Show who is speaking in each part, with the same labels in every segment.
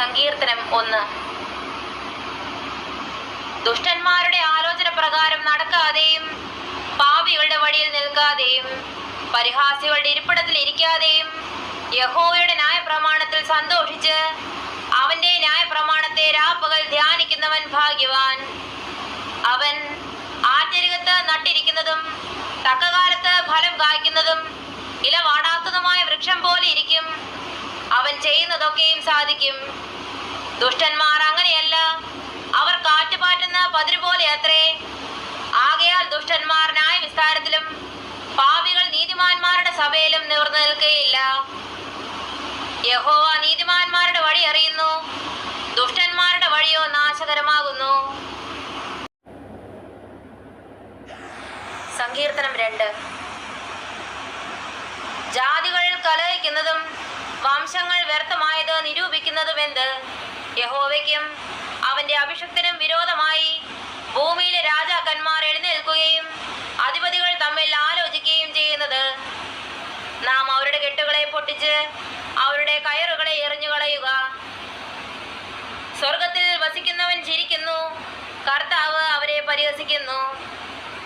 Speaker 1: സങ്കീർത്തനം ഒന്ന്. ദുഷ്ടന്മാരുടെ ആലോചന പ്രകാരം നടക്കാതെയും പാപികളുടെ വഴിയിൽ നിൽക്കാതെയും പരിഹാസികളുടെ ഇരിപ്പിടത്തിൽ ഇരിക്കാതെയും യഹോവയുടെ ന്യായപ്രമാണത്തിൽ സന്തോഷിച്ച് അവന്റെ ന്യായപ്രമാണത്തെ രാപ്പകൽ ധ്യാനിക്കുന്നവൻ ഭാഗ്യവാൻ. അവൻ ആറ്റരികത്ത് നട്ടിരിക്കുന്നതും തക്കകാലത്ത് ഫലം കായ്ക്കുന്നതും ഇല വാടാത്തതുമായ വൃക്ഷം പോലെ ഇരിക്കും. അവൻ ചെയ്യുന്നതൊക്കെയും സാധിക്കും. ദുഷ്ടന്മാർ അങ്ങനെയല്ല. അവർ കാറ്റുപാറ്റുന്ന പതിര് പോലെ അത്രേ. ആകയാൽ ദുഷ്ടന്മാർ ന്യായ വിസ്താരത്തിലും പാപികൾ നീതിമാന്മാരുടെ സഭയിലും നിവർന്നു നിൽക്കുകയില്ല. യഹോവ നീതിമാന്മാരുടെ വഴി അറിയുന്നു. ദുഷ്ടന്മാരുടെ വഴിയോ നാശകരമാകുന്നു. സങ്കീർത്തനം രണ്ട്. ജാതികൾ കലഹിക്കുന്നതും വംശങ്ങൾ വ്യർത്ഥമായത് നിരൂപിക്കുന്നതും എന്ത്? യഹോവയ്ക്കും അവന്റെ അഭിഷക്തനും വിരോധമായി ഭൂമിയിലെ രാജാക്കന്മാർ എഴുന്നേൽക്കുകയും അധിപതികൾ തമ്മിൽ ആലോചിക്കുകയും ചെയ്യുന്നത്. നാം അവരുടെ കെട്ടുകളെ പൊട്ടിച്ച് അവരുടെ കയറുകളെ എറിഞ്ഞുകളയുക. സ്വർഗത്തിൽ വസിക്കുന്നവൻ ചിരിക്കുന്നു. കർത്താവ് അവരെ പരിഹസിക്കുന്നു.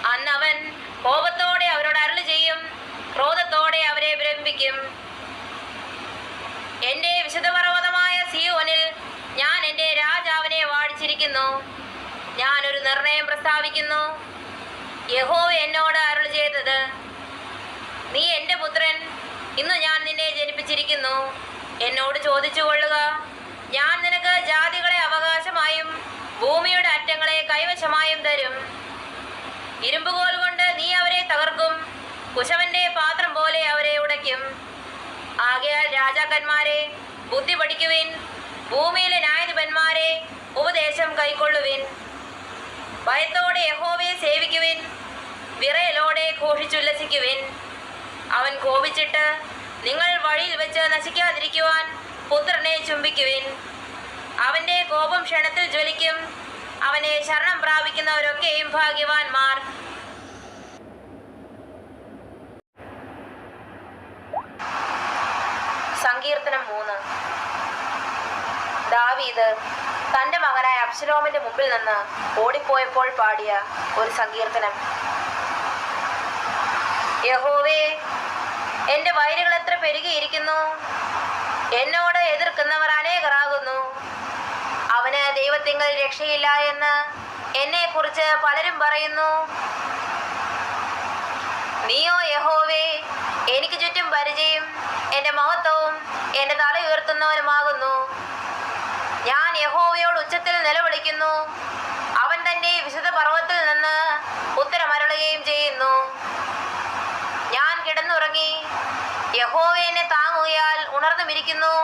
Speaker 1: അന്നവൻ കോപത്തോടെ അവരോട് അരുളി ചെയ്യും. ക്രോധത്തോടെ അവരെ വിരമിപ്പിക്കും. എന്റെ വിശുദ്ധപർവതമായ സിയോനിൽ ഞാൻ എന്റെ രാജാവിനെ വാഴിച്ചിരിക്കുന്നു ഞാൻ ഒരു നിർണയം പ്രസ്താവിക്കുന്നു. യഹോ എന്നോട് അരുൾ ചെയ്തത് നീ എന്റെ പുത്രൻ ഇന്ന് ഞാൻ നിന്നെ ജനിപ്പിച്ചിരിക്കുന്നു. എന്നോട് ചോദിച്ചു കൊള്ളുക ഞാൻ നിനക്ക് ജാതികളെ അവകാശമായും ഭൂമിയുടെ അറ്റങ്ങളെ കൈവശമായും തരും. ഇരുമ്പുകോൽ കൊണ്ട് നീ അവരെ തകർക്കും കുശവന്റെ പാത്രം പോലെ അവരെ ഉടയ്ക്കും. ആകയാൽ രാജാക്കന്മാരെ ബുദ്ധി പഠിക്കുവിൻ ഭൂമിയിലെ ന്യായാധിപന്മാരെ ഉപദേശം കൈക്കൊള്ളുവിൻ. ഭയത്തോടെ യഹോവയെ സേവിക്കുവിൻ. വിറയലോടെ ഘോഷിച്ചുല്ലസിക്കുവിൻ. അവൻ കോപിച്ചിട്ട് നിങ്ങൾ വഴിയിൽ വെച്ച് നശിക്കാതിരിക്കുവാൻ പുത്രനെ ചുംബിക്കുവിൻ. അവന്റെ കോപം ക്ഷണത്തിൽ ജ്വലിക്കും. അവനെ ശരണം പ്രാപിക്കുന്നവരൊക്കെയും ഭാഗ്യവാന്മാർ സങ്കീർത്തനം മൂന്ന് ദാവീദ് തന്റെ മകനായ അബ്ശലോമിന്റെ മുമ്പിൽ നിന്ന് ഓടിപ്പോയപ്പോൾ പാടിയ ഒരു സങ്കീർത്തനം. യഹോവേ എന്റെ വൈരികൾ എത്ര പെരുകിയിരിക്കുന്നു? എന്നോട് എതിർക്കുന്നവർ അനേകരാകുന്നു. അവന് ദൈവത്തിങ്കൽ രക്ഷയില്ല എന്ന് എന്നെ കുറിച്ച് പലരും പറയുന്നു. നീയോ യഹോവേ എനിക്ക് ചുറ്റും പരിചയം എന്റെ മഹത്വവും എന്റെ തല ഉയർത്തുന്നവനുമാകുന്നു. യഹോവയോട് ഉച്ചത്തിൽ നിലവിളിക്കുന്നു. അവൻ തന്റെ വിശുദ്ധ പർവത്തിൽ നിന്ന് ഉത്തരമരുളുകയും ചെയ്യുന്നു. ഞാൻ കിടന്നുറങ്ങി. യഹോവ എന്നെ താങ്ങുകയാൽ ഉണർന്നുമിരിക്കുന്നു.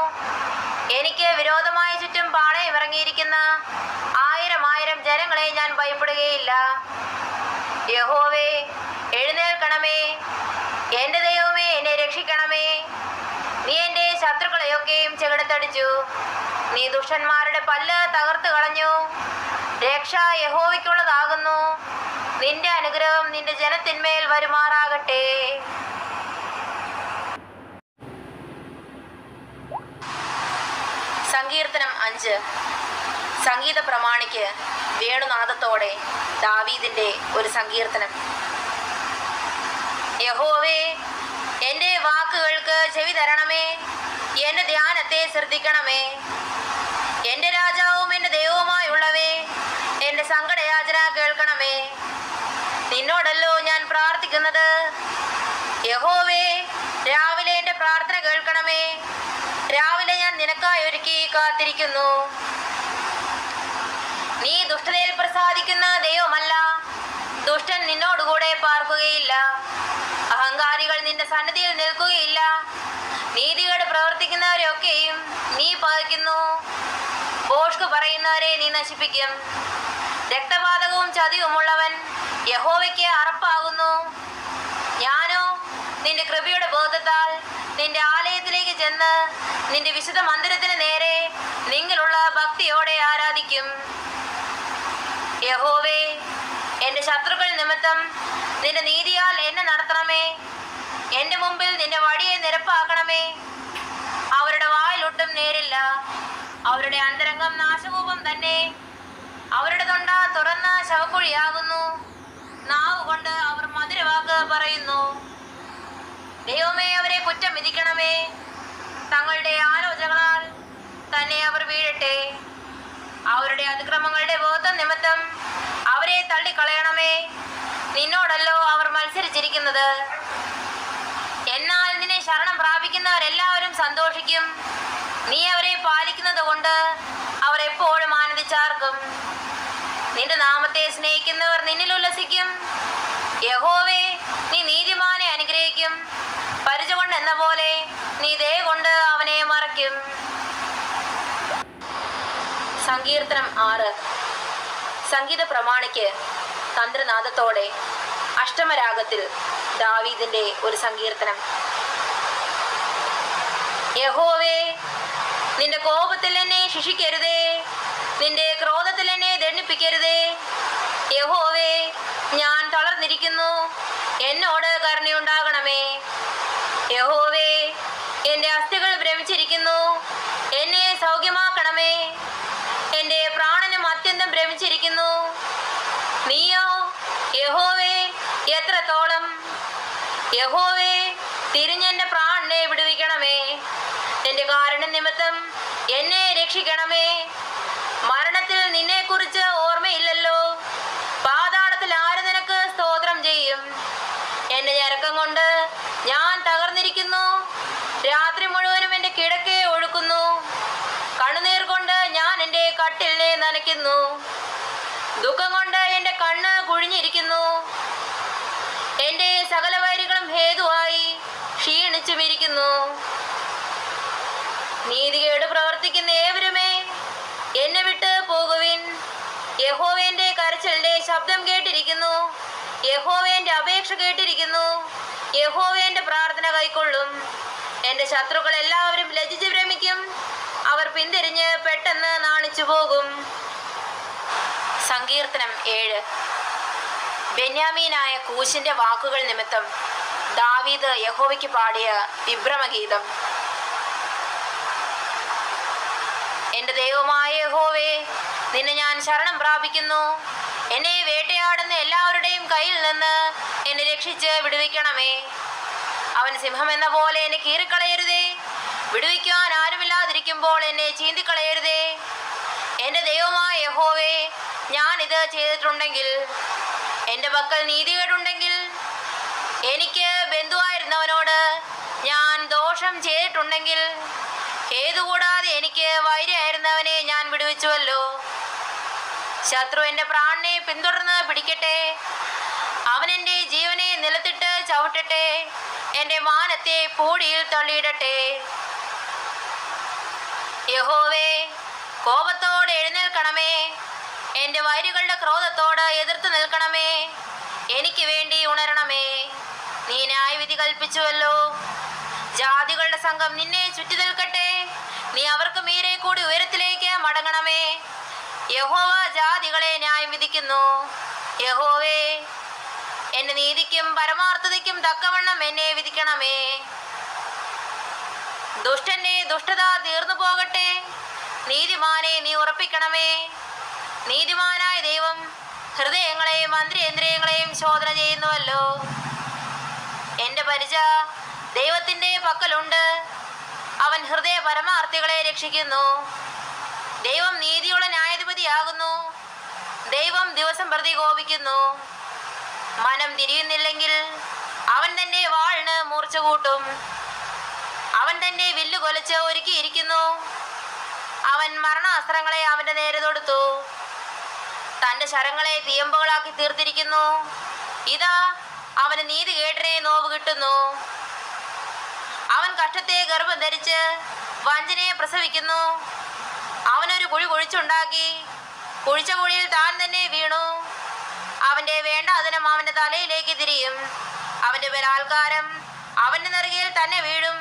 Speaker 1: എനിക്ക് വിരോധമായ ചുറ്റും പാളയം ഇറങ്ങിയിരിക്കുന്ന ആയിരം ആയിരം ജനങ്ങളെ ഞാൻ ഭയപ്പെടുകയില്ല. യഹോവേ എഴുന്നേൽക്കണമേ. എന്റെ ദൈവമേ എന്നെ രക്ഷിക്കണമേ. നീ എന്റെ ശത്രുക്കളെയൊക്കെയും ചെകിടത്തടിച്ചു. നീ ദുഷ്ടന്മാരുടെ പല്ല് തകർത്ത് കളഞ്ഞു. രക്ഷ യഹോവിക്കുള്ളതാകുന്നു നിന്റെ അനുഗ്രഹം നിന്റെ ജനത്തിന്മേൽ വരുമാറാകട്ടെ. സങ്കീർത്തനം അഞ്ച്. സംഗീത പ്രമാണിക്ക് വേണുനാദത്തോടെ ദാവീദിന്റെ ഒരു സങ്കീർത്തനം. യഹോവേ എന്റെ വാക്കുകൾക്ക് ചെവി തരണമേ. എന്റെ ധ്യാനത്തെ ശ്രദ്ധിക്കണമേ. എന്റെ രാജാവും എന്റെ ദൈവവുമായുള്ളവേ എന്റെ സങ്കടയാചന കേൾക്കണമേ. നിന്നോടല്ലോ ഞാൻ പ്രാർത്ഥിക്കുന്നത്. യഹോവേ രാവിലെ എന്റെ പ്രാർത്ഥന കേൾക്കണമേ. രാവിലെ ഞാൻ നിനക്കായി ഒരുക്കി കാത്തിരിക്കുന്നു. നീ ദുഷ്ടതയിൽ പ്രസാദിക്കുന്ന ദൈവമല്ല. ദുഷ്ടൻ നിന്നോടുകൂടെ പാർക്കുകയില്ല. അഹങ്കാരികൾ നിന്റെ സന്നിധിയിൽ നിൽക്കുകയില്ല. നീതികേട് പ്രവർത്തിക്കുന്നവരെയൊക്കെയും നീ പകയ്ക്കുന്നു ഭോഷ്കു പറയുന്നവരെ നീ നശിപ്പിക്കും. രക്തപാതകവും ചതിവുമുള്ളവൻ യഹോവയ്ക്ക് അറപ്പാകുന്നു. ഞാനോ നിന്റെ കൃപയുടെ ബോധത്താൽ നിന്റെ ആലയത്തിലേക്ക് ചെന്ന് നിന്റെ വിശുദ്ധ മന്ദിരത്തിന് നേരെ നിങ്ങളുള്ള ഭക്തിയോടെ ആരാധിക്കും. യഹോവേ എന്റെ ശത്രുക്കൾ നിമിത്തം നിന്റെ നീതിയാൽ എന്നെ നടത്തണമേ. എന്റെ മുമ്പിൽ നിന്റെ വടിയെ നിരപ്പാക്കണമേ. അവരുടെ വായിലൊട്ടും നേരില്ല. അവരുടെ അന്തരംഗം നാശകൂപം തന്നെ. അവരുടെ തൊണ്ട തുറന്ന ശവക്കുഴിയാകുന്നു. നാവ് കൊണ്ട് അവർ മധുരവാക്ക് പറയുന്നു. ദൈവമേ അവരെ കുറ്റം വിധിക്കണമേ. തങ്ങളുടെ ആലോചനകളാൽ തന്നെ അവർ വീഴട്ടെ. അവരുടെ അതിക്രമങ്ങളുടെ ബോധം നിമിത്തം അവരെ തള്ളിക്കളയണമേ. നിന്നോടല്ലോ അവർ മത്സരിച്ചിരിക്കുന്നത്. എന്നാൽ നിന്നെ ശരണം പ്രാപിക്കുന്നവരെല്ലാവരും സന്തോഷിക്കും. നീ അവരെ പാലിക്കുന്നത് കൊണ്ട് അവർ എപ്പോഴും ആനന്ദിച്ചാർക്കും. നിന്റെ നാമത്തെ സ്നേഹിക്കുന്നവർ നിന്നിൽ ഉല്ലസിക്കും. യഹോവേ നീ നീതിമാനെ അനുഗ്രഹിക്കും. പരിച കൊണ്ട് എന്ന പോലെ നീ ദയ കൊണ്ട് അവനെ മറയ്ക്കും. സങ്കീർത്തനം ആറ്. സംഗീത പ്രമാണിക്ക് തന്ത്രനാദത്തോടെ അഷ്ടമരാഗത്തിൽ ദാവീദിന്റെ ഒരു സങ്കീർത്തനം. യഹോവേ നിന്റെ കോപത്തിൽ എന്നെ ശിക്ഷിക്കരുതേ. നിന്റെ ക്രോധത്തിൽ എന്നെ ദണ്ഡിപ്പിക്കരുതേ. യഹോവേ ഞാൻ തളർന്നിരിക്കുന്നു. എന്നോട് കരുണയുണ്ടാകണമേ. യഹോവേ എന്റെ അസ്ഥികൾ ഭ്രമിച്ചിരിക്കുന്നു. എന്നെ സൗഖ്യമാക്കണമേ. എന്റെ പ്രാണനും അത്യന്തം ഭ്രമിച്ചിരിക്കുന്നു. നീയോ യഹോവേ എത്രത്തോളം? യഹോവേ തിരിഞ്ഞെന്റെ പ്രാണനെ വിടുവിക്കണം നിമിത്തം എന്നെ രക്ഷിക്കണമേ. മരണത്തിൽ നിന്നെ കുറിച്ച് ഓർമ്മയില്ലല്ലോ. പാതാളത്തിൽ ആര് നിനക്ക് സ്തോത്രം ചെയ്യും? എന്റെ ഞരക്കം കൊണ്ട് ഞാൻ തകർന്നിരിക്കുന്നു. രാത്രി മുഴുവനും എന്റെ കിടക്കെ ഒഴുക്കുന്നു. കണ്ണുനീർ കൊണ്ട് ഞാൻ എന്റെ കട്ടിലിനെ നനയ്ക്കുന്നു. ദുഃഖം കൊണ്ട് എന്റെ കണ്ണ് കുഴിഞ്ഞിരിക്കുന്നു. എന്റെ സകല വൈരികളും ഹേതുവായി ക്ഷീണിച്ചുമിരിക്കുന്നു. നീതികേട് പ്രവർത്തിക്കുന്ന ഏവരുമേ? എന്നെ വിട്ട് പോകുവിൻ. യഹോവേന്റെ കരച്ചിലിന്റെ ശബ്ദം കേട്ടിരിക്കുന്നു. യഹോവേന്റെ അപേക്ഷ കേട്ടിരിക്കുന്നു. യഹോവേന്റെ പ്രാർത്ഥന കൈക്കൊള്ളും. എന്റെ ശത്രുക്കൾ എല്ലാവരും ലജിച്ച് ഭ്രമിക്കും. അവർ പിന്തിരിഞ്ഞ് പെട്ടെന്ന് നാണിച്ചു പോകും. സങ്കീർത്തനം ഏഴ്. ബെന്യാമീനായ കൂശിന്റെ വാക്കുകൾ നിമിത്തം ദാവീദ് യഹോവയ്ക്ക് പാടിയ വിഭ്രമഗീതം. എന്റെ ദൈവമായ ഹോവേ നിന്നെ ഞാൻ ശരണം പ്രാപിക്കുന്നു. എന്നെ വേട്ടയാടുന്ന എല്ലാവരുടെയും കയ്യിൽ നിന്ന് എന്നെ രക്ഷിച്ച് വിടുവിക്കണമേ. അവൻ സിംഹം എന്ന പോലെ എന്നെ കീറിക്കളയരുതേ. വിടുവിക്കുവാൻ ആരുമില്ലാതിരിക്കുമ്പോൾ എന്നെ ചീന്തിക്കളയരുതേ. എന്റെ ദൈവമായ യഹോവേ ഞാൻ ഇത് ചെയ്തിട്ടുണ്ടെങ്കിൽ എന്റെ പക്കൽ നീതികേടുണ്ടെങ്കിൽ എനിക്ക് ബന്ധുവായിരുന്നവനോട് ഞാൻ ദോഷം ചെയ്തിട്ടുണ്ടെങ്കിൽ ഏതുകൂടാതെ എനിക്ക് വൈര്യായിരുന്നവനെ ഞാൻ വിടുവിച്ചുവല്ലോ. ശത്രു എന്റെ പ്രാണനെ പിന്തുടർന്ന് പിടിക്കട്ടെ. അവൻ എന്റെ ജീവനെ നിലത്തിട്ട് ചവിട്ടട്ടെ. എന്റെ മാനത്തെ പൂടിയിൽ തള്ളിയിടട്ടെ. യഹോവേ കോപത്തോടെ എഴുന്നേൽക്കണമേ. എന്റെ വൈരുകളുടെ ക്രോധത്തോട് എതിർത്ത് നിൽക്കണമേ. എനിക്ക് വേണ്ടി ഉണരണമേ. നീ ന്യായവിധി കൽപ്പിച്ചുവല്ലോ. ജാതികളുടെ സംഘം നിന്നെ ചുറ്റി നിൽക്കട്ടെ. നീ അവർക്ക് മീരെ കൂടി ഉയരത്തിലേക്ക് മടങ്ങണമേ. യഹോവ ജാതികളെ ന്യായം വിധിക്കുന്നു. യഹോവേ എന്റെ നീതിക്കും പരമാർത്ഥതയ്ക്കും തക്കവണ്ണം എന്നെ വിധിക്കണമേ. ദുഷ്ടന്റെ ദുഷ്ടത തീർന്നു പോകട്ടെ. നീതിമാനെ നീ ഉറപ്പിക്കണമേ. നീതിമാനായ ദൈവം ഹൃദയങ്ങളെയും അന്തരേന്ദ്രിയങ്ങളെയും ശോധന ചെയ്യുന്നുവല്ലോ. എന്റെ പരിച ദൈവത്തിന്റെ പക്കലുണ്ട്. അവൻ ഹൃദയ പരമാർത്ഥികളെ രക്ഷിക്കുന്നു. ദൈവം നീതിയുള്ള ന്യായാധിപതിയാകുന്നു. ദൈവം ദിവസം പ്രതി കോപിക്കുന്നു. മനം തിരിയുന്നില്ലെങ്കിൽ അവൻ തന്റെ വാളിന് മൂർച്ച കൂട്ടും. അവൻ തന്റെ വില്ലു കൊലച്ച് ഒരുക്കിയിരിക്കുന്നു. അവൻ മരണാസ്ത്രങ്ങളെ അവന്റെ നേരെ തൊടുത്തു. തന്റെ ശരങ്ങളെ തീയമ്പുകളാക്കി തീർത്തിരിക്കുന്നു. ഇതാ അവന് നീതി കേട്ടിനെ നോവ് കിട്ടുന്നു. കഷ്ടത്തെ ഗർഭം ധരിച്ച് വഞ്ചനയെ പ്രസവിക്കുന്നു. അവനൊരു കുഴി കുഴിച്ചുണ്ടാക്കി. കുഴിച്ച കുഴിയിൽ താൻ തന്നെ വീണു. അവന്റെ വേണ്ടാതനം അവന്റെ തലയിലേക്ക് തിരിയും. അവന്റെ ബലാത്കാരം അവന്റെ നെറുകയിൽ തന്നെ വീഴും.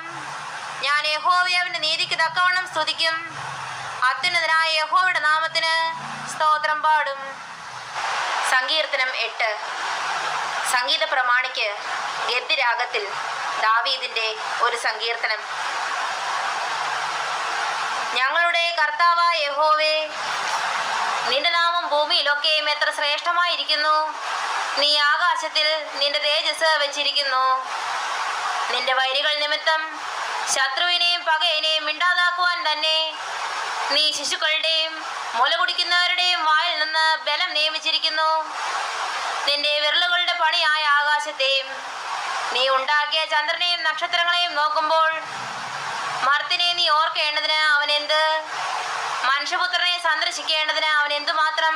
Speaker 1: ഞാൻ യഹോവയെ അവന്റെ നീതിക്ക് തക്കവണ്ണം സ്തുതിക്കും. അത്യുന്നതനായ യഹോവയുടെ നാമത്തിന് സ്തോത്രം പാടും. സങ്കീർത്തനം എട്ട്. സംഗീത പ്രമാണിക്ക് ഗദ്യരാഗത്തിൽ ദാവീദിന്റെ ഒരു സങ്കീർത്തനം. ഞങ്ങളുടെ കർത്താവ യഹോവേ നിന്റെ നാമം ഭൂമിയിലൊക്കെയും എത്ര ശ്രേഷ്ഠമായിരിക്കുന്നു. നീ ആകാശത്തിൽ നിന്റെ തേജസ് വെച്ചിരിക്കുന്നു. നിന്റെ വൈരികൾ നിമിത്തം ശത്രുവിനെയും പകയനെയും മിണ്ടാതാക്കുവാൻ തന്നെ നീ ശിശുക്കളുടെയും മുല കുടിക്കുന്നവരുടെയും വായിൽ നിന്ന് ബലം നിയമിച്ചിരിക്കുന്നു. നിന്റെ വിരലുകളുടെ പണിയായ ആകാശത്തെയും നീ ഉണ്ടാക്കിയ ചന്ദ്രനെയും നക്ഷത്രങ്ങളെയും നോക്കുമ്പോൾ മർത്തിനെ നീ ഓർക്കേണ്ടതിന് അവൻ എന്ത് മനുഷ്യപുത്രനെ സന്ദർശിക്കേണ്ടതിന് അവൻ എന്തുമാത്രം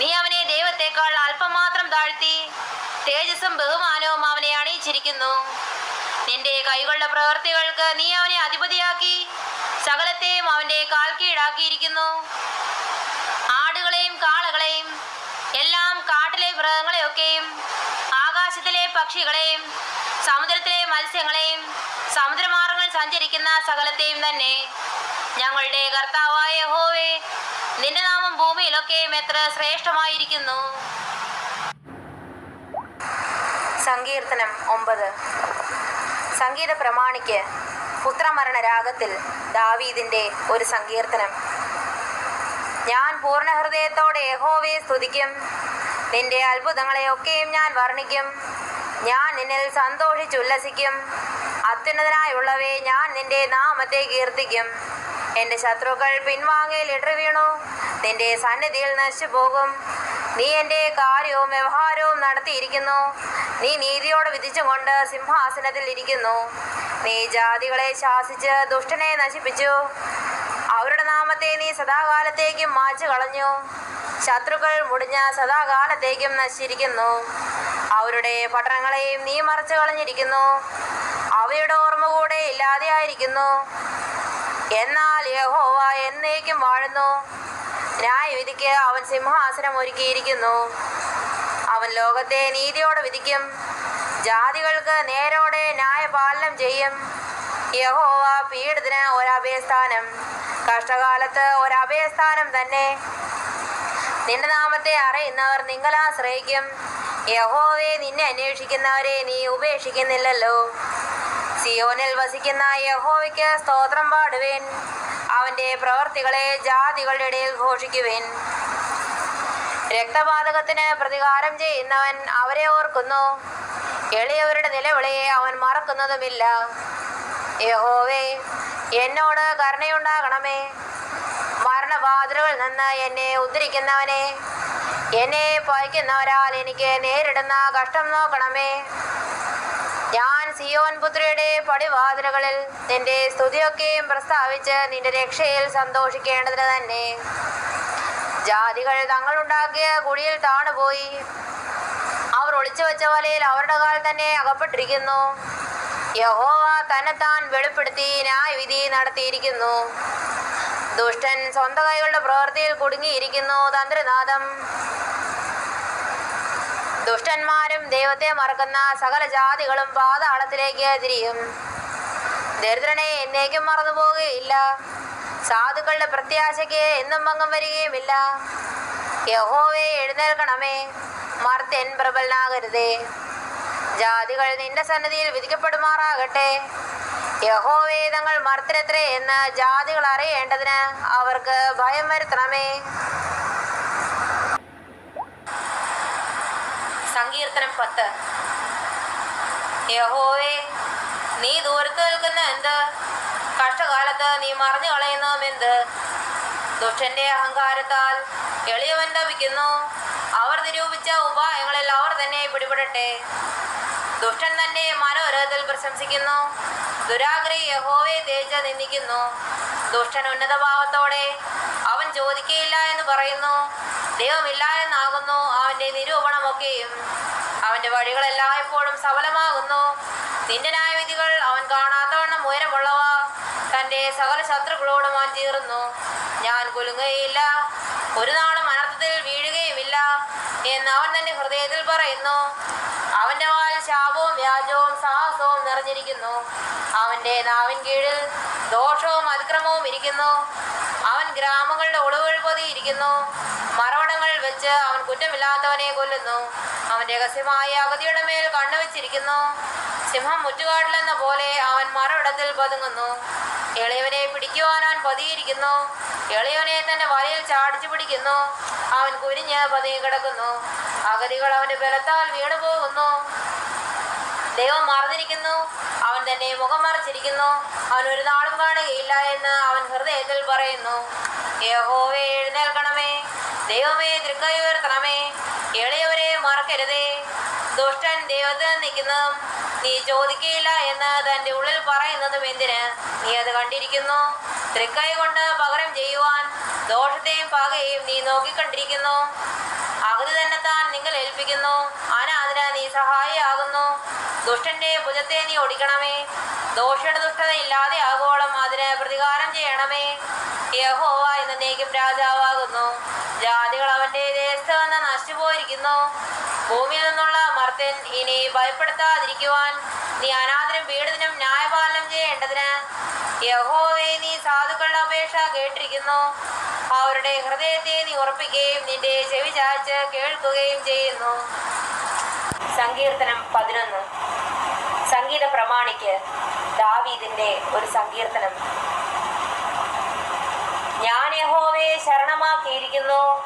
Speaker 1: നീ അവനെ ദൈവത്തെക്കാൾ അല്പം മാത്രം താഴ്ത്തി തേജസ്സും ബഹുമാനവും അവനെ അണിയിച്ചിരിക്കുന്നു. നിന്റെ കൈകളുടെ പ്രവൃത്തികൾക്ക് നീ അവനെ അധിപതിയാക്കി സകലത്തെയും അവന്റെ കാൽ കീഴാക്കിയിരിക്കുന്നു ആടുകളെയും കാളകളെയും എല്ലാം കാട്ടിലെ മൃഗങ്ങളെയൊക്കെയും ആകാശത്തിലെ പക്ഷികളെയും സമുദ്രത്തിലെ മത്സ്യങ്ങളെയും സമുദ്രമാർഗങ്ങൾ സഞ്ചരിക്കുന്ന സകലത്തെയും തന്നെ ഞങ്ങളുടെ കർത്താവായ ഹോവേ നിന്റെ നാമം ഭൂമിയിലൊക്കെയും എത്ര ശ്രേഷ്ഠമായിരിക്കുന്നു. സങ്കീർത്തനം ഒമ്പത്. സംഗീത പ്രമാണിക്ക് പുത്രമരണ രാഗത്തിൽ ദാവീദിന്റെ ഒരു സങ്കീർത്തനം. ഞാൻ പൂർണ ഹൃദയത്തോടെ യഹോവയെ സ്തുതിക്കും. നിന്റെ അത്ഭുതങ്ങളെയൊക്കെയും ഞാൻ വർണിക്കും. ഞാൻ നിന്നിൽ സന്തോഷിച്ചുല്ലസിക്കും അത്യുന്നതനായുള്ളവയെ ഞാൻ നിന്റെ നാമത്തെ കീർത്തിക്കും. എന്റെ ശത്രുക്കൾ പിൻവാങ്ങയിൽ ഇടറി വീണു നിന്റെ സന്നിധിയിൽ നശിച്ചു പോകും നീ എന്റെ കാര്യവും വ്യവഹാരവും നടത്തിയിരിക്കുന്നു. നീ നീതിയോടെ വിധിച്ചുകൊണ്ട് സിംഹാസനത്തിൽ ഇരിക്കുന്നു. നീ ജാതികളെ ശാസിച്ച് ദുഷ്ടനെ നശിപ്പിച്ചു. അവരുടെ നാമത്തെ നീ സദാകാലത്തേക്കും മാച്ചു കളഞ്ഞു ശത്രുക്കൾ മുടിഞ്ഞ സദാകാലത്തേക്കും നശിച്ചിരിക്കുന്നു. അവരുടെ പട്ടണങ്ങളെയും നീ മറച്ചു കളഞ്ഞിരിക്കുന്നു. അവയുടെ ഓർമ്മ കൂടെ ഇല്ലാതെയായിരിക്കുന്നു. എന്നാൽ യഹോവ എന്നേക്കും വാഴുന്നു. ന്യായവിധിക്ക് അവൻ സിംഹാസനം ഒരുക്കിയിരിക്കുന്നു. അവൻ ലോകത്തെ നീതിയോടെ വിധിക്കും. ജാതികൾക്ക് നേരോടെ ന്യായപാലനം ചെയ്യും. യഹോവ പീഡിതന് ഒരഭയസ്ഥാനം കഷ്ടകാലത്ത് ഒരഭയസ്ഥാനം തന്നെ. നിന്റെ നാമത്തെ അറിയുന്നവർ നിങ്ങളാശ്രയിക്കും യഹോവയെ നിന്നെ അന്വേഷിക്കുന്നവരെ നീ ഉപേക്ഷിക്കുന്നില്ലല്ലോ. സിയോനിൽ വസിക്കുന്ന യഹോവയ്ക്ക് സ്തോത്രം പാടുവേൻ. അവന്റെ പ്രവർത്തികളെ ജാതികളുടെ ഇടയിൽ ഘോഷിക്കുവേൻ. രക്തപാതകത്തിന് പ്രതികാരം ചെയ്യുന്നവൻ അവരെ ഓർക്കുന്നു. എളിയവരുടെ നിലവിളിയെ അവൻ മറക്കുന്നതുമില്ല. യഹോവേ എന്നോട് കരുണയുണ്ടാകണമേ. മരണബാധകളിൽ നിന്ന് എന്നെ ഉദ്ധരിക്കുന്നവനെ. എന്നെ പയക്കുന്നവരാൽ എനിക്ക് നേരിടുന്ന കഷ്ടം നോക്കണമേ. ഞാൻ സിയോൻ പുത്രിയുടെ പടിവാതിലുകളിൽ നിന്റെ സ്തുതിയൊക്കെയും പ്രസ്താവിച്ച് നിന്റെ രക്ഷയിൽ സന്തോഷിക്കേണ്ടതിന് തന്നെ. ജാതികൾ തങ്ങളുണ്ടാക്കിയ കുഴിയിൽ താണുപോയി. അവർ ഒളിച്ചു വെച്ച വലയിൽ അവരുടെ കാൽ തന്നെ അകപ്പെട്ടിരിക്കുന്നു. യഹോവ തന്നെത്താൻ വെളിപ്പെടുത്തി ന്യായവിധി നടത്തിയിരിക്കുന്നു. ദുഷ്ടൻ സ്വന്തം കൈകളുടെ പ്രവൃത്തിയിൽ കുടുങ്ങിയിരിക്കുന്നു തന്ത്രനാഥം. ദുഷ്ടന്മാരും ദൈവത്തെ മറക്കുന്ന സകല ജാതികളും പാതാളത്തിലേക്ക് തിരിയും. ദരിദ്രനെ എന്നേക്കും മറന്നു പോവുകയില്ല. സാധുക്കളുടെ പ്രത്യാശയ്ക്ക് എന്നും ഭംഗം വരികയുമില്ല. യഹോവേ എഴുന്നേൽക്കണമേ. മർത്തൻ പ്രബലനാകരുതേ. ജാതികൾ നിന്റെ സന്നദ്ധിയിൽ വിധിക്കപ്പെടുമാറാകട്ടെ. യഹോവേ തങ്ങൾ മർത്തരത്രേ എന്ന് ജാതികൾ അറിയേണ്ടതിന് അവർക്ക് ഭയം വരുത്തണമേ. സങ്കീർത്തനം പത്ത്. യഹോവേ നീ ദൂരത്ത് നിൽക്കുന്ന എന്ത്? കഷ്ടകാലത്ത് നീ മറിഞ്ഞു കളയുന്നതും എന്ത്? ദുഷ്ടന്റെ അഹങ്കാരത്താൽ എളിയവൻ ലഭിക്കുന്നു അവർ നിരൂപിച്ച ഉപായങ്ങളിൽ അവർ തന്നെ പിടിപെടട്ടെ. ദുഷ്ടൻ തന്റെ മനോരഥത്തിൽ പ്രശംസിക്കുന്നു. ദുരാഗ്രഹി യഹോവേ തേജ നിന്ദിക്കുന്നു. ദുഷ്ടൻ ഉന്നത ഭാവത്തോടെ അവൻ ചോദിക്കയില്ല എന്ന് പറയുന്നു. ദൈവമില്ല എന്നാകുന്നു. അവന്റെ നിരൂപണമൊക്കെയും അവന്റെ വഴികൾ എല്ലായ്പ്പോഴും സഫലമാകുന്നു. നിന്റെ ന്യായവിധികൾ അവൻ കാണാത്തവണ്ണം ഉയരമുള്ളവ. തന്റെ സകല ശത്രുക്കളോടും അവൻ തീർന്നു ഞാൻ കുലുങ്ങുകയില്ല. ഒരു നാളും അനർത്ഥത്തിൽ വീഴുകയുമില്ല എന്ന് അവൻ തന്റെ ഹൃദയത്തിൽ പറയുന്നു. അവന്റെ ശാപവും വ്യാജവും സാഹസവും നിറഞ്ഞിരിക്കുന്നു. അവന്റെ നാവിൻ കീഴിൽ ദോഷവും അതിക്രമവും ഇരിക്കുന്നു. അവൻ ഗ്രാമങ്ങളുടെ ഒളിവുകൾ പൊതിയിരിക്കുന്നു. മറവടങ്ങൾ വെച്ച് അവൻ കുറ്റമില്ലാത്തവനെ കൊല്ലുന്നു. അവൻ രഹസ്യമായ അഗതിയുടെ മേൽ കണ്ണുവെച്ചിരിക്കുന്നു. സിംഹം മുറ്റുകാട്ടിലെന്ന പോലെ അവൻ മറവിടത്തിൽ പതുങ്ങുന്നു. എളിയവനെ പിടിക്കുവാൻ അവൻ പതിയിരിക്കുന്നു. എളിയവനെ തന്നെ വലയിൽ ചാടിച്ചു പിടിക്കുന്നു. അവൻ കുരിഞ്ഞ് പതിയെ കിടക്കുന്നു അഗതികൾ അവന്റെ ബലത്താൽ വീണു പോകുന്നു ദൈവം മറന്നിരിക്കുന്നു. അവൻ തന്നെ മുഖം മറച്ചിരിക്കുന്നു. അവൻ ഒരു നാളും കാണുകയില്ല എന്ന് അവൻ ഹൃദയത്തിൽ പറയുന്നു. യഹോവേ എഴുന്നേൽക്കണമേ. ദൈവമേ തൃക്കൈ ഉയർത്തണമേ എളിയവരെ മറക്കരുതേ. ദുഷ്ടൻ ദൈവത്തിൽ നിൽക്കുന്നതും നീ ചോദിക്കയില്ല എന്ന് തന്റെ ഉള്ളിൽ പറയുന്നതും എന്തിന്? നീ അത് കണ്ടിരിക്കുന്നു. തൃക്കൈ കൊണ്ട് പകരം ചെയ്യുവാൻ ദോഷത്തെയും പകയും നീ നോക്കിക്കണ്ടിരിക്കുന്നു. അഗതി തന്നെ താൻ നിങ്ങൾ ഏൽപ്പിക്കുന്നു. അനാഥന നീ സഹായിയാകുന്നു. ദുഷ്ടന്റെ ഭുജത്തെ നീ ഓടിക്കണമേ ദോഷയുടെ ദുഷ്ടത ഇല്ലാതെ ആകോളം അതിന് പ്രതികാരം ചെയ്യണമേ. യഹോവ എന്നേക്കും രാജാവാകുന്നു. ജാതികൾ അവന്റെ ദേശത്ത് വന്ന് നശിച്ചുപോയിരിക്കുന്നു. ഭൂമിയിൽ നിന്നുള്ള മർത്തൻ ഇനി ഭയപ്പെടുത്താതിരിക്കുവാൻ നീ അനാഥനും പീഡിതനും ന്യായപാലനം ചെയ്യേണ്ടതിന് യഹോവേ നീ സാധുക്കളുടെ അപേക്ഷ കേട്ടിരിക്കുന്നു. അവരുടെ ഹൃദയത്തെ നീ ഉറപ്പിക്കുകയും നിന്റെ ചെവി ചാച്ച് കേൾക്കുകയും ചെയ്യുന്നു. സങ്കീർത്തനം പതിനൊന്ന്. സംഗീത പ്രമാണിക്ക് ദാവീദിന്റെ ഒരു സങ്കീർത്തനം. ഞാൻ യഹോവയെ ശരണമാക്കിയിരിക്കുന്നു.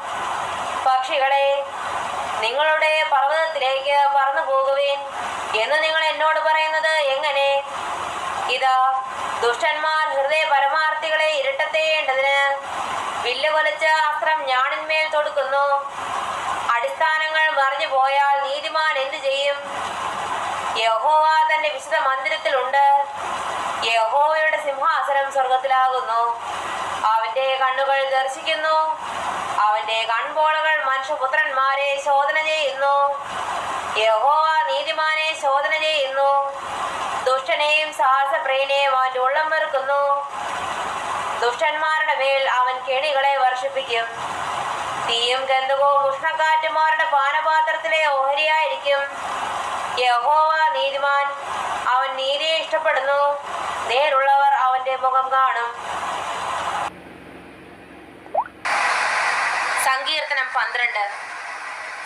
Speaker 1: പക്ഷികളെ നിങ്ങളുടെ പർവതത്തിലേക്ക് പറന്നു പോകുവേൻ എന്ന് നിങ്ങൾ എന്നോട് പറയുന്നത് എങ്ങനെ? ഇതാ ദുഷ്ടന്മാർ ഹൃദയ പരമാർത്ഥികളെ ഇരട്ടത്തേണ്ടതിന് വില്ല് അസ്ത്രം ഞാണിന്മേൽ തൊടുക്കുന്നു. മറിഞ്ഞു പോയാൽ നീതിമാൻ എന്തു ചെയ്യും? യഹോവ തന്റെ വിശുദ്ധ മന്ദിരത്തിലുണ്ട്. യഹോവയുടെ സിംഹാസനം സ്വർഗത്തിലാകുന്നു അവന്റെ കണ്ണുകൾ ദർശിക്കുന്നു. അവന്റെ കൺപോളകൾ മനുഷ്യപുത്രന്മാരെ ശോധന ചെയ്യുന്നു. യഹോവ നീതിമാനെ ശോധന ചെയ്യുന്നു. ദുഷ്ടനെയും സാഹസപ്രിയനെയും അവന്റെ ഉള്ളം വെറുക്കുന്നു. ദുഷ്ടന്മാരുടെ മേൽ അവൻ കെണികളെ വർഷിപ്പിക്കും. തീയും ഗന്ധകവും ഉഷ്ണക്കാറ്റുമാരുടെ പാനപാത്രത്തിലെ ഓഹരിയായിരിക്കും. യഹോവ നീതിമാൻ അവൻ നീതിയെ ഇഷ്ടപ്പെടുന്നു. നേരുള്ളവർ അവന്റെ മുഖം കാണും. സങ്കീർത്തനം പന്ത്രണ്ട്.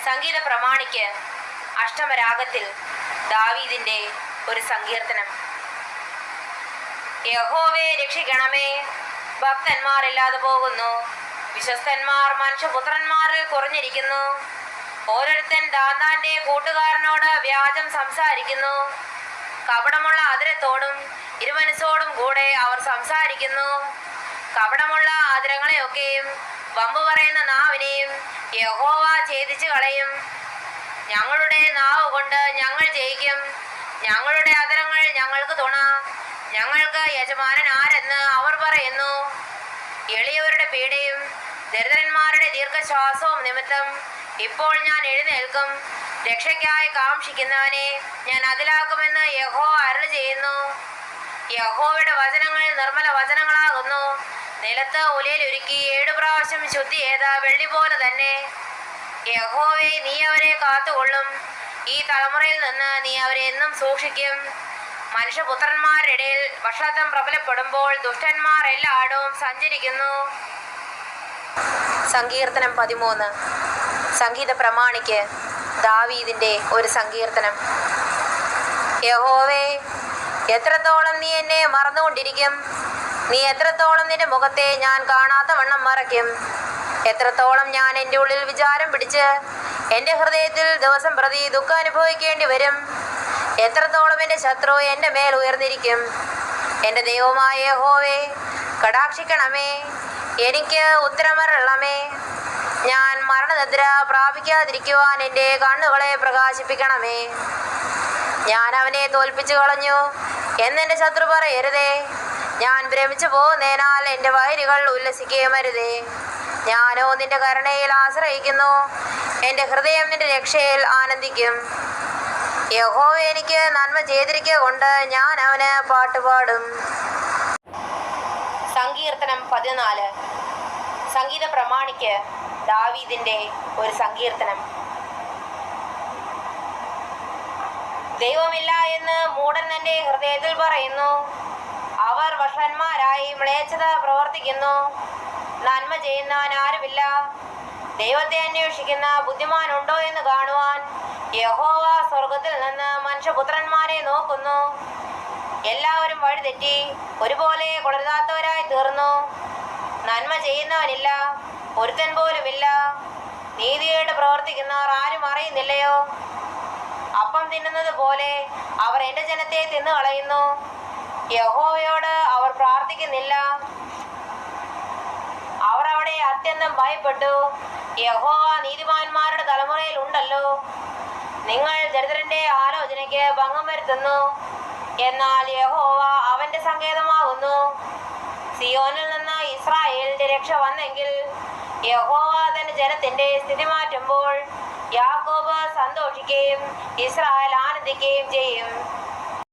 Speaker 1: സംഗീത പ്രമാണിക്ക് അഷ്ടമരാഗത്തിൽ ദാവീദിന്റെ ഒരു സങ്കീർത്തനം. യഹോവേ രക്ഷിക്കണമേ ഭക്തന്മാർ ഇല്ലാതെ പോകുന്നു. വിശ്വസ്തന്മാർ മനുഷ്യപുത്രന്മാർ കുറഞ്ഞിരിക്കുന്നു. ഓരോരുത്തൻ ദാന്താന്റെ കൂട്ടുകാരനോട് വ്യാജം സംസാരിക്കുന്നു. കപടമുള്ള അതിരത്തോടും ഇരുമനസോടും കൂടെ അവർ സംസാരിക്കുന്നു. കപടമുള്ള അതിരങ്ങളെയൊക്കെയും വമ്പ് പറയുന്ന നാവിനെയും യഹോവ ഛേദിച്ചു കളയും. ഞങ്ങളുടെ നാവ് കൊണ്ട് ഞങ്ങൾ ജയിക്കും. ഞങ്ങളുടെ അതരങ്ങൾ ഞങ്ങൾക്ക് തുണ. ഞങ്ങൾക്ക് യജമാനൻ ആരെന്ന് അവർ പറയുന്നു. എളിയവരുടെ പീഡയും ദരിദ്രന്മാരുടെ ദീർഘശ്വാസവും നിമിത്തം ഇപ്പോൾ ഞാൻ എഴുന്നേൽക്കും. രക്ഷയ്ക്കായി കാക്ഷിക്കുന്നവനെ ഞാൻ അതിലാക്കുമെന്ന് യഹോ അരുൾ ചെയ്യുന്നു. യഹോയുടെ വചനങ്ങൾ നിർമ്മല വചനങ്ങളാകുന്നു. നിലത്ത് ഉലയിലൊരുക്കി ഏഴു പ്രാവശ്യം ശുദ്ധി ചെയ്ത വെള്ളി പോലെ തന്നെ. യഹോവെ നീ അവരെ കാത്തുകൊള്ളും. ഈ തലമുറയിൽ നിന്ന് നീ അവരെ എന്നും സൂക്ഷിക്കും. മനുഷ്യപുത്രന്മാരുടെ ഇടയിൽ ഭക്ഷണത്വം പ്രബലപ്പെടുമ്പോൾ ദുഷ്ടന്മാർ എല്ലായിടവും സഞ്ചരിക്കുന്നു. സങ്കീർത്തനം പതിമൂന്ന്. സംഗീത പ്രമാണിക്ക് ദാവീദിന്റെ ഒരു സങ്കീർത്തനം. യഹോവേ എത്രത്തോളം നീ എന്നെ മറന്നുകൊണ്ടിരിക്കും? നീ എത്രത്തോളം നിന്റെ മുഖത്തെ ഞാൻ കാണാത്ത വണ്ണം മറയ്ക്കും? എത്രത്തോളം ഞാൻ എന്റെ ഉള്ളിൽ വിചാരം പിടിച്ച് എന്റെ ഹൃദയത്തിൽ ദിവസം പ്രതി ദുഃഖം അനുഭവിക്കേണ്ടി വരും? എത്രത്തോളം എന്റെ ശത്രു എന്റെ മേൽ ഉയർന്നിരിക്കും? എന്റെ ദൈവമായ യഹോവേ കടാക്ഷിക്കണമേ. എനിക്ക് ഉത്തരമരളമേ ഞാൻ മരണനിദ്ര പ്രാപിക്കാതിരിക്കുവാൻ എന്റെ കണ്ണുകളെ പ്രകാശിപ്പിക്കണമേ. ഞാൻ അവനെ തോൽപ്പിച്ചു കളഞ്ഞു. എന്നെന്റെ ശത്രു പറയരുതേ. ഞാൻ ഭ്രമിച്ചു പോകുന്നതിനാൽ എന്റെ വയലുകൾ ഉല്ലസിക്കുകയുമരുതേ ഞാനോ നിന്റെ കരുണയിൽ ആശ്രയിക്കുന്നു. എന്റെ ഹൃദയം നിന്റെ രക്ഷയിൽ ആനന്ദിക്കും. യഹോ എനിക്ക് നന്മ ചെയ്തിരിക്കുക കൊണ്ട് ഞാൻ അവന് പാട്ടുപാടും. സങ്കീർത്തനം പതിനാല്. സംഗീത പ്രമാണിക്ക് ദാവീദിന്റെ ഒരു സങ്കീർത്തനം. ദൈവമില്ല എന്ന് മൂടൻ തന്റെ ഹൃദയത്തിൽ പറയുന്നു. അവർ വഷന്മാരായി മ്ലേച്ഛത പ്രവർത്തിക്കുന്നു. നന്മ ചെയ്യുന്നവൻ ആരുമില്ല. ദൈവത്തെ അന്വേഷിക്കുന്ന ബുദ്ധിമാൻ ഉണ്ടോ എന്ന് കാണുവാൻ യഹോവ സ്വർഗത്തിൽ നിന്ന് മനുഷ്യപുത്രന്മാരെ നോക്കുന്നു. എല്ലാവരും വഴിതെറ്റി ഒരുപോലെ കൊളരുതാത്തവരായി തീർന്നു. നന്മ ചെയ്യുന്നവനില്ല. ഒരുത്തൻ പോലുമില്ല. നീതിയായിട്ട് പ്രവർത്തിക്കുന്നവർ ആരും അറിയുന്നില്ലയോ? അപ്പം തിന്നുന്നത് പോലെ അവർ എന്റെ ജനത്തെ തിന്നു കളയുന്നു. യഹോവയോട് അവർ പ്രാർത്ഥിക്കുന്നില്ല. അവർ അവിടെ അത്യന്തം ഭയപ്പെട്ടു. യഹോവ നീതിമാന്മാരുടെ തലമുറയിൽ ഉണ്ടല്ലോ. നിങ്ങൾ ദരിദ്രന്റെ ആലോചനയ്ക്ക് ഭംഗം വരുത്തുന്നു. എന്നാൽ യഹോവ അവന്റെ സങ്കേതമാകുന്നു. സിയോനിൽ നിന്ന് ഇസ്രായേലിന്റെ രക്ഷ വന്നെങ്കിൽ യഹോവ തന്റെ ജനത്തിന്റെ സ്ഥിതി മാറ്റുമ്പോൾ യാക്കോബ് സന്തോഷിക്കുകയും ഇസ്രായേൽ ആനന്ദിക്കുകയും ചെയ്യും.